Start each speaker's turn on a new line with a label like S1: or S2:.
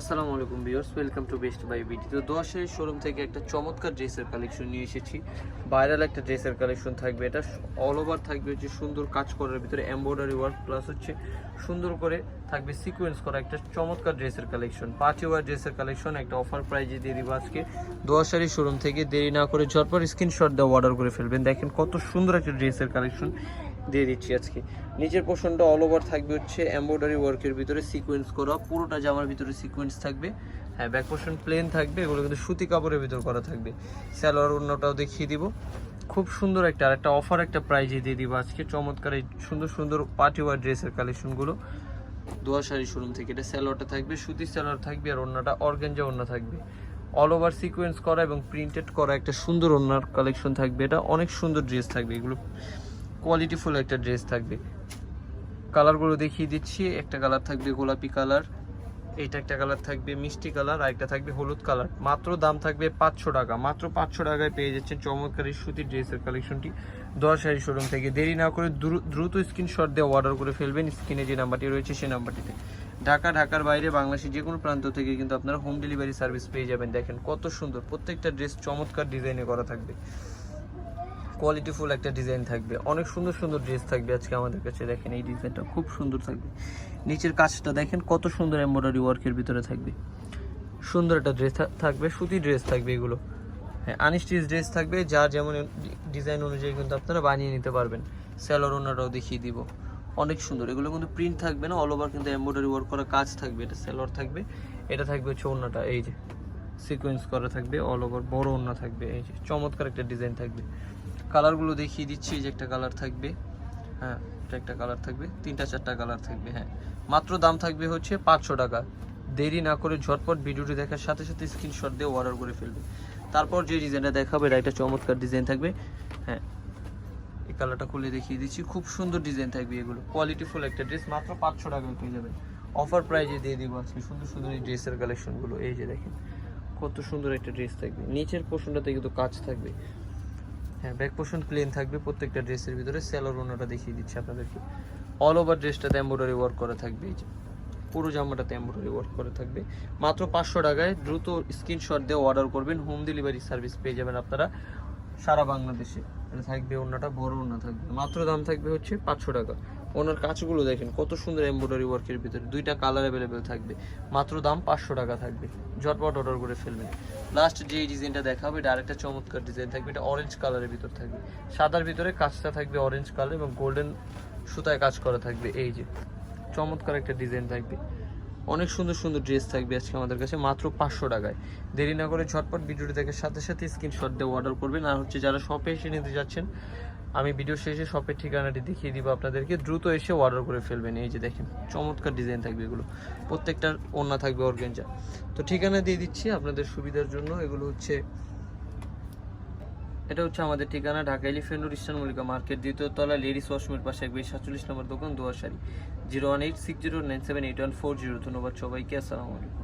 S1: আসসালামু আলাইকুম viewers, welcome to best buy BT তো দোয়াশের শোরুম থেকে একটা চমৎকার ড্রেসের কালেকশন নিয়ে এসেছি। ভাইরাল একটা ড্রেসের কালেকশন থাকবে এটা। অল ওভার থাকবে হচ্ছে সুন্দর কাজ করার ভিতরে এমব্রয়ডারি ওয়ার্ক প্লাস হচ্ছে সুন্দর করে থাকবে সিকোয়েন্স করা একটা চমৎকার ড্রেসের কালেকশন। পাঁচই ওয়ার ড্রেসের কালেকশন, একটা অফার প্রাইজে দিয়ে দিব আজকে। দোয়াশারি শোরুম থেকে দেরি না করে ঝটপট স্ক্রিনশট দেওয়া অর্ডার করে ফেলবেন। দেখেন কত সুন্দর একটা ড্রেসের কালেকশন। দিয়ে দিচ্ছি আজকে। নিচের পোর্শনটা অল ওভার থাকবে হচ্ছে এমব্রয়ডারি ওয়ার্কের ভিতরে সিকোয়েন্স করা। পুরোটা জামার ভিতরে সিকোয়েন্স থাকবে। হ্যাঁ ব্যাক পোর্শন প্লেন থাকবে, এগুলো কিন্তু সুতি কাপড়ের ভিতর করা থাকবে। স্যালোয়ার অন্যটাও দেখিয়ে দিব। খুব সুন্দর একটা, আর একটা অফার একটা প্রাইজে দিয়ে দিব আজকে। চমৎকার এই সুন্দর সুন্দর পার্টি ওয়ার ড্রেসের কালেকশনগুলো দোয়া শাড়ি শোরুম থেকে। এটা স্যালোয়ারটা থাকবে সুতি স্যালোয়ার থাকবে, আর অন্যটা অর্গেঞ্জা অন্য থাকবে। অল ওভার সিকোয়েন্স করা এবং প্রিন্টেড করা একটা সুন্দর ওনার কালেকশন থাকবে। এটা অনেক সুন্দর ড্রেস থাকবে। এগুলো কোয়ালিটিফুল একটা ড্রেস থাকবে। কালারগুলো দেখিয়ে দিচ্ছি, একটা কালার থাকবে গোলাপি কালার এইটা একটা কালার থাকবে মিষ্টি কালার আর একটা থাকবে হলুদ কালার মাত্র দাম থাকবে পাঁচশো টাকা, মাত্র পাঁচশো টাকায় পেয়ে যাচ্ছেন চমৎকার সুতির ড্রেসের কালেকশনটি দশ শাড়ি শোরুম থেকে দেরি না করে দ্রু- দ্রুত স্ক্রিনশট দিয়ে অর্ডার করে ফেলবেন স্ক্রিনে যে নাম্বারটি রয়েছে সেই নাম্বারটিতে ঢাকা, ঢাকার বাইরে, বাংলাদেশের যে কোনো প্রান্ত থেকে কিন্তু আপনারা হোম ডেলিভারি সার্ভিস পেয়ে যাবেন। দেখেন কত সুন্দর, প্রত্যেকটা ড্রেস চমৎকার ডিজাইনে করা থাকবে। কোয়ালিটিফুল একটা ডিজাইন থাকবে। অনেক সুন্দর সুন্দর ড্রেস থাকবে আজকে আমাদের কাছে। দেখেন এই ডিজাইনটা খুব সুন্দর থাকবে। নিচের কাজটা দেখেন কত সুন্দর এমব্রয়ডারি ওয়ার্কের ভিতরে থাকবে। সুন্দর একটা ড্রেস থাকবে, সুতি ড্রেস থাকবে এগুলো। হ্যাঁ আনস্টিচ ড্রেস থাকবে, যার যেমন ডিজাইন অনুযায়ী কিন্তু আপনারা বানিয়ে নিতে পারবেন। স্যালোর ওনারাও দেখিয়ে দিব। অনেক সুন্দর। এগুলো কিন্তু প্রিন্ট থাকবে না অল ওভার কিন্তু এমব্রয়ডারি ওয়ার্ক করা কাজ থাকবে। এটা স্যালোর থাকবে। এটা থাকবে হচ্ছে ওনাটা এই যে সিকোয়েন্স করা থাকবে অল ওভার বড় ওনা থাকবে, এই যে চমৎকার একটা ডিজাইন থাকবে। কালারগুলো দেখিয়ে দিচ্ছি, যে একটা কালার থাকবে। হ্যাঁ এটা একটা কালার থাকবে, তিনটা, চারটা কালার থাকবে হ্যাঁ। মাত্র দাম থাকবে হচ্ছে পাঁচশো টাকা। দেরি না করে ঝটপট ভিডিওটি দেখার সাথে সাথে স্ক্রিনশট দিয়ে অর্ডার করে ফেলবে। তারপর যে ডিজাইনটা দেখাবে, এটা একটা চমৎকার ডিজাইন থাকবে। হ্যাঁ এই কালারটা খুলে দেখিয়ে দিচ্ছি। খুব সুন্দর ডিজাইন থাকবে এগুলো। কোয়ালিটিফুল একটা ড্রেস মাত্র পাঁচশো টাকায় পেয়ে যাবেন। অফার প্রাইজে দিয়ে দিব আজকে। সুন্দর সুন্দর এই ড্রেসের কালেকশনগুলো এই যে দেখেন, কত সুন্দর একটা ড্রেস থাকবে। নিচের পোর্শনটাতে কিন্তু কাজ থাকবে। হ্যাঁ ব্যাক পোর্শন প্লেন থাকবে, প্রত্যেকটা ড্রেসের ভিতরে সেলোর ওনাটা দেখিয়ে দিচ্ছি আপনাদেরকে। অল ওভার ড্রেসটাতে এম্ব্রয়ডারি ওয়ার্ক করা থাকবে, এই যে। পুরো জামাটাতে এম্ব্রয়ডারি ওয়ার্ক করা থাকবে। মাত্র পাঁচশো টাকায় দ্রুত স্ক্রিনশট দিয়ে অর্ডার করবেন হোম ডেলিভারি সার্ভিস পেয়ে যাবেন আপনারা সারা বাংলাদেশে। এটা থাকবে ওনাটা, বড় ওনা থাকবে। মাত্র দাম থাকবে হচ্ছে পাঁচশো টাকা। ওনার কাজগুলো দেখেন, কত সুন্দর এমব্রয়ডারি ওয়ার্কের ভিতরে। দুইটা কালার অ্যাভেলেবেল থাকবে, মাত্র দাম পাঁচশো টাকা থাকবে। ঝটপট অর্ডার করে ফেলবেন। লাস্ট যে ডিজাইনটা দেখাবে, এটা আরেকটা চমৎকার ডিজাইন থাকবে, এটা অরেঞ্জ কালারের ভিতর থাকবে। সাদার ভিতরে কাজটা থাকবে অরেঞ্জ কালার এবং গোল্ডেন সুতায় কাজ করা থাকবে, এই যে। চমৎকার একটা ডিজাইন থাকবে। অনেক সুন্দর সুন্দর ড্রেস থাকবে আজকে আমাদের কাছে, মাত্র পাঁচশো টাকায়। দেরি না করে ঝটপট ভিডিওটি দেখার সাথে সাথে স্ক্রিনশট দিয়ে অর্ডার করবেন। আর হচ্ছে যারা শপে এসে নিতে যাচ্ছেন আমি ভিডিও শেষে শপের ঠিকানাটি দেখিয়ে দিব আপনাদেরকে। দ্রুত এসে অর্ডার করে ফেলবেন। এই যে দেখেন, চমৎকার ডিজাইন থাকবে এগুলো। প্রত্যেকটার ওন্না থাকবে অর্গেঞ্জা। তো ঠিকানা দিয়ে দিচ্ছি আপনাদের সুবিধার জন্য। এগুলো হচ্ছে, এটা হচ্ছে আমাদের ঠিকানা, Dhaka Elephant Eastern Mallika Market, দ্বিতীয় তলা, লেডিস ওয়াশরুমের পাশে একবার সাতচল্লিশ নম্বর দোকান দোয়াশারি zero one eight six zero nine seven eight one four zero. ধন্যবাদ সবাইকে, আসসালামু আলাইকুম।